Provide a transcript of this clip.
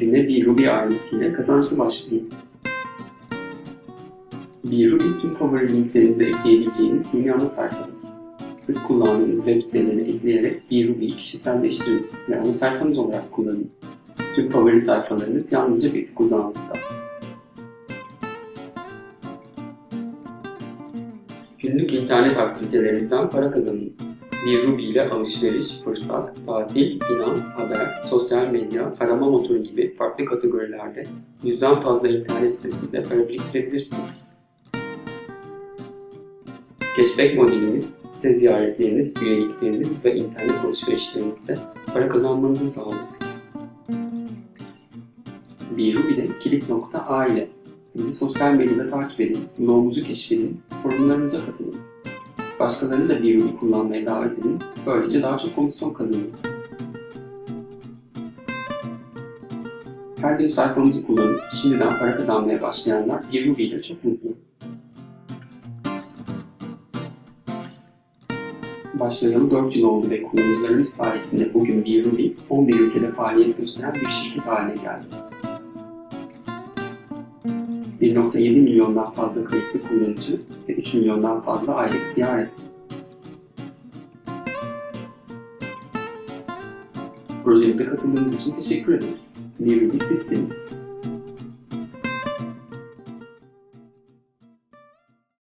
Güne bir Ruby ailesiyle kazançlı başlayın. Bir Ruby tüm favori linklerinizi ekleyebileceğiniz yeni ana sayfanız. Sık kullandığınız web sitelerini ekleyerek bir Ruby'yi kişiselleştirin ve ana sayfanız olarak kullanın. Tüm favori sayfalarınız yalnızca bir uzağınızda. Günlük internet aktivitelerinizden para kazanın. Bir Ruby ile alışveriş, fırsat, tatil, finans, haber, sosyal medya, arama motoru gibi farklı kategorilerde yüzden fazla internet sitesinde para biriktirebilirsiniz. Keşfek modelimiz, site ziyaretleriniz, üyelikleriniz ve internet alışverişlerinizde para kazanmanızı sağlar. Bir Ruby'de kilit.a ile bizi sosyal medyada takip edin, blogumuzu keşfedin, forumlarımıza katılın. Başkalarını da bir Ruby kullanmaya davet edin, böylece daha çok komisyon kazanın. Her gün sayfamızı kullanıp şimdiden para kazanmaya başlayanlar bir Ruby ile çok mutlu. Başlayalı 4 yıl oldu ve kullanıcılarımız sayesinde bugün bir Ruby 11 ülkede faaliyet gösteren bir şirket haline geldi. 1.7 milyondan fazla kayıtlı kullanıcı ve 3 milyondan fazla aylık ziyaret. Projemize katıldığınız için teşekkür ederiz. Ruby sizsiniz.